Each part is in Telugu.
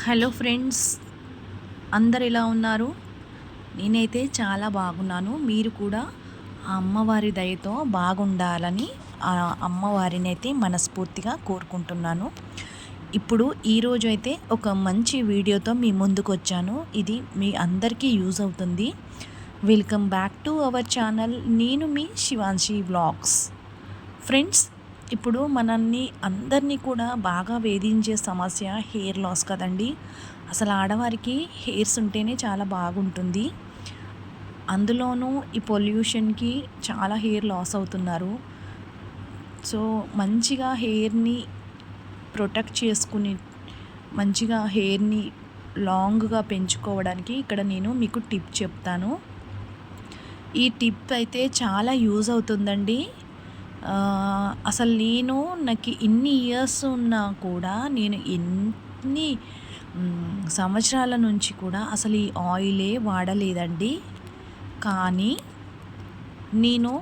హలో ఫ్రెండ్స్ అందరు ఎలా ఉన్నారు? నేనైతే చాలా బాగున్నాను. మీరు కూడా ఆ అమ్మవారి దయతో బాగుండాలని ఆ అమ్మవారిని అయితే మనస్ఫూర్తిగా కోరుకుంటున్నాను. ఇప్పుడు ఈరోజు అయితే ఒక మంచి వీడియోతో మీ ముందుకు వచ్చాను ఇది మీ అందరికీ యూజ్ అవుతుంది. Welcome back to our channel. నేను మీ శివాంశి వ్లాగ్స్. ఫ్రెండ్స్ ఇప్పుడు మనల్ని అందరినీ కూడా బాగా వేధించే సమస్య హెయిర్ లాస్ కదండి. అసలు ఆడవారికి హెయిర్స్ ఉంటేనే చాలా బాగుంటుంది. అందులోనూ ఈ పొల్యూషన్కి చాలా హెయిర్ లాస్ అవుతున్నారు. సో మంచిగా హెయిర్ని ప్రొటెక్ట్ చేసుకుని మంచిగా హెయిర్ని లాంగ్గా పెంచుకోవడానికి ఇక్కడ నేను మీకు టిప్ చెప్తాను. ఈ టిప్ అయితే చాలా యూజ్ అవుతుందండి. అసలు నేను నాకు ఇన్ని ఇయర్స్ ఉన్నా కూడా నేను ఎన్ని సంవత్సరాల నుంచి కూడా అసలు ఈ ఆయిలే వాడలేదండి. కానీ నేను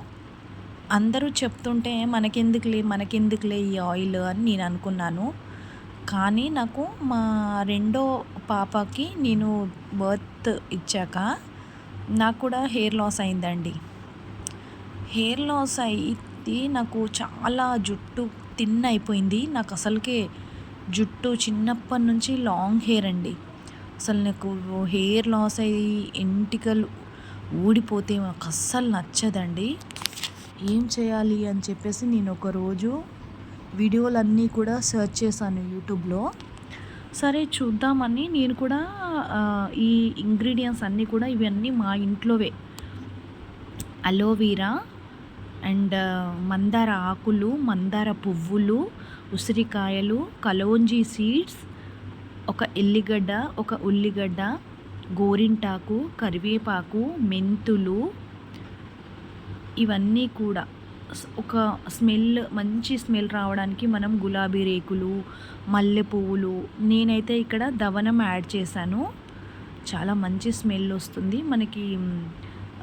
అందరూ చెప్తుంటే మనకెందుకులే మనకెందుకులే ఈ ఆయిల్ అని నేను అనుకున్నాను. కానీ నాకు మా రెండో పాపకి నేను బర్త్ ఇచ్చాక నాకు కూడా హెయిర్ లాస్ అయిందండి. హెయిర్ లాస్ అయితే నాకు చాలా జుట్టు తిన్ అయిపోయింది. నాకు అసలుకే జుట్టు చిన్నప్పటి నుంచి లాంగ్ హెయిర్ అండి. అసలు నాకు హెయిర్ లాస్ అయ్యి ఎంటికలు ఊడిపోతే నాకు అస్సలు నచ్చదండి. ఏం చేయాలి అని చెప్పేసి నేను ఒకరోజు వీడియోలన్నీ కూడా సెర్చ్ చేశాను యూట్యూబ్లో. సరే చూద్దామని నేను కూడా ఈ ఇంగ్రీడియంట్స్ అన్నీ కూడా ఇవన్నీ మా ఇంట్లోవే. అలోవీరా అండ్ మందార ఆకులు మందార పువ్వులు ఉసిరికాయలు కలోంజీ సీడ్స్ ఒక ఎల్లిగడ్డ ఒక ఉల్లిగడ్డ గోరింటాకు కరివేపాకు మెంతులు ఇవన్నీ కూడా. ఒక స్మెల్ మంచి స్మెల్ రావడానికి మనం గులాబీ రేకులు మల్లె పువ్వులు నేనైతే ఇక్కడ దవనం యాడ్ చేశాను. చాలా మంచి స్మెల్ వస్తుంది. మనకి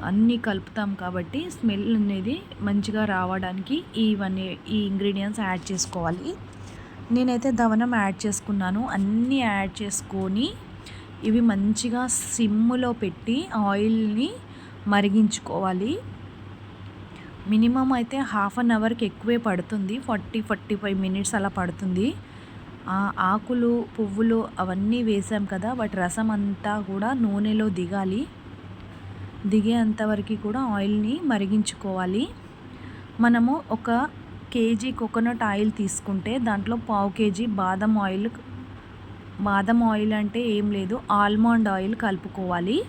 అన్నీ కలుపుతాం కాబట్టి స్మెల్ అనేది మంచిగా రావడానికి ఇవన్నీ ఈ ఇంగ్రీడియంట్స్ యాడ్ చేసుకోవాలి. నేనైతే దవనం యాడ్ చేసుకున్నాను. అన్నీ యాడ్ చేసుకొని ఇవి మంచిగా సిమ్ములో పెట్టి ఆయిల్ని మరిగించుకోవాలి. మినిమం అయితే హాఫ్ అన్ అవర్కి ఎక్కువే పడుతుంది. ఫార్టీ ఫార్టీ ఫైవ్ మినిట్స్ అలా పడుతుంది. ఆకులు పువ్వులు అవన్నీ వేసాం కదా వాటి రసం అంతా కూడా నూనెలో దిగాలి. దిగేంతవరకు కూడా ఆయిల్ని మరిగించుకోవాలి. మనము ఒక కేజీ కోకోనట్ ఆయిల్ తీసుకుంటే దాంట్లో పావు కేజీ బాదం ఆయిల్ బాదం ఆయిల్ అంటే ఏం లేదు ఆల్మండ్ ఆయిల్ కలుపుకోవాలి.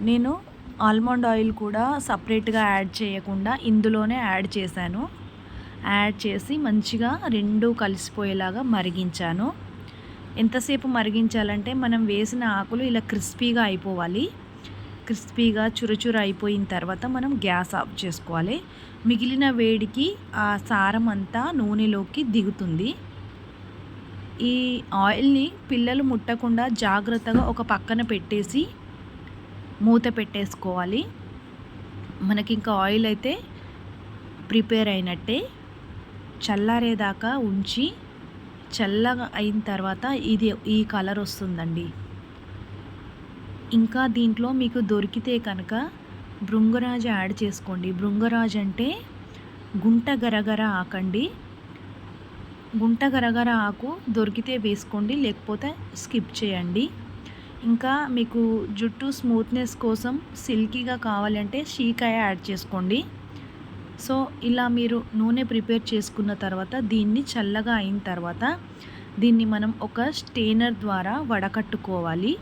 నేను ఆల్మండ్ ఆయిల్ కూడా సపరేట్గా యాడ్ చేయకుండా ఇందులోనే యాడ్ చేశాను. యాడ్ చేసి మంచిగా రెండు కలిసిపోయేలాగా మరిగించాను. ఎంతసేపు మరిగించాలంటే మనం వేసిన ఆకులు ఇలా క్రిస్పీగా అయిపోవాలి. క్రిస్పీగా చురచుర అయిపోయిన తర్వాత మనం గ్యాస్ ఆఫ్ చేసుకోవాలి. మిగిలిన వేడికి ఆ సారం అంతా నూనెలోకి దిగుతుంది. ఈ ఆయిల్ని పిల్లలు ముట్టకుండా జాగ్రత్తగా ఒక పక్కన పెట్టేసి మూత పెట్టేసుకోవాలి. మనకి ఇంకా ఆయిల్ అయితే ప్రిపేర్ అయినట్టే. చల్లారేదాకా ఉంచి చల్లగా అయిన తర్వాత ఇది ఈ కలర్ వస్తుందండి. ఇంకా దీంట్లో మీకు దొరికితే కనుక భృంగరాజ యాడ్ చేసుకోండి. భృంగరాజు అంటే గుంట గరగర ఆకండి. గుంట గరగర ఆకు దొరికితే వేసుకోండి లేకపోతే స్కిప్ చేయండి. ఇంకా మీకు జుట్టు స్మూత్నెస్ కోసం సిల్కీగా కావాలంటే షీకాయ యాడ్ చేసుకోండి. సో ఇలా మీరు నూనె ప్రిపేర్ చేసుకున్న తర్వాత దీన్ని చల్లగా అయిన తర్వాత దీన్ని మనం ఒక స్టెయినర్ ద్వారా వడకట్టుకోవాలి.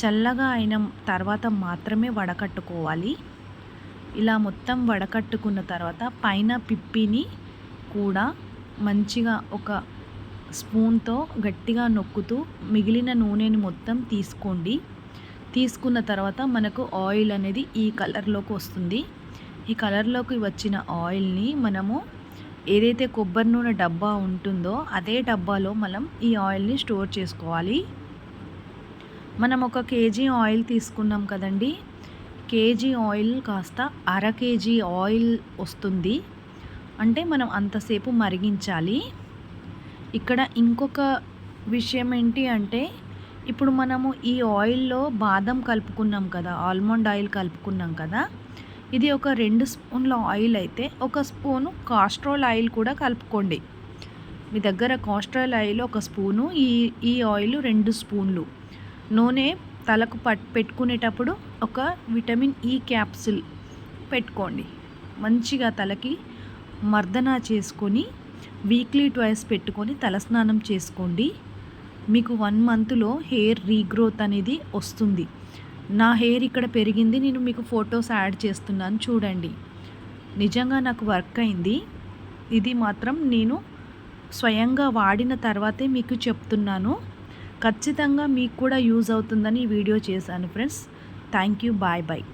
చల్లగా అయిన తర్వాత మాత్రమే వడకట్టుకోవాలి. ఇలా మొత్తం వడకట్టుకున్న తర్వాత పైన పిప్పిని కూడా మంచిగా ఒక స్పూన్తో గట్టిగా నొక్కుతూ మిగిలిన నూనెని మొత్తం తీసుకోండి. తీసుకున్న తర్వాత మనకు ఆయిల్ అనేది ఈ కలర్లోకి వస్తుంది. ఈ కలర్లోకి వచ్చిన ఆయిల్ని మనము ఏదైతే కొబ్బరి నూనె డబ్బా ఉంటుందో అదే డబ్బాలో మనం ఈ ఆయిల్ని స్టోర్ చేసుకోవాలి. మనం ఒక కేజీ ఆయిల్ తీసుకున్నాం కదండి. కేజీ ఆయిల్ కాస్త అర కేజీ ఆయిల్ వస్తుంది. అంటే మనం అంతసేపు మరిగించాలి. ఇక్కడ ఇంకొక విషయం ఏంటి అంటే ఇప్పుడు మనము ఈ ఆయిల్లో బాదం కలుపుకున్నాం కదా ఆల్మండ్ ఆయిల్ కలుపుకున్నాం కదా. ఇది ఒక రెండు స్పూన్ల ఆయిల్ అయితే ఒక స్పూను కాస్ట్రోల్ ఆయిల్ కూడా కలుపుకోండి. మీ దగ్గర కాస్ట్రోల్ ఆయిల్ ఒక స్పూను ఈ ఈ ఆయిల్ రెండు స్పూన్లు. నూనె తలకు పట్ పెట్టుకునేటప్పుడు ఒక విటమిన్ ఈ క్యాప్సిల్ పెట్టుకోండి. మంచిగా తలకి మర్దన చేసుకొని వీక్లీ ట్వైస్ పెట్టుకొని తలస్నానం చేసుకోండి. మీకు వన్ మంత్లో హెయిర్ రీగ్రోత్ అనేది వస్తుంది. నా హెయిర్ ఇక్కడ పెరిగింది నేను మీకు ఫొటోస్ యాడ్ చేస్తున్నాను చూడండి. నిజంగా నాకు వర్క్ అయింది. ఇది మాత్రం నేను స్వయంగా వాడిన తర్వాతే మీకు చెప్తున్నాను. ఖచ్చితంగా మీకు కూడా యూజ్ అవుతుందని వీడియో చేశాను friends thank you bye bye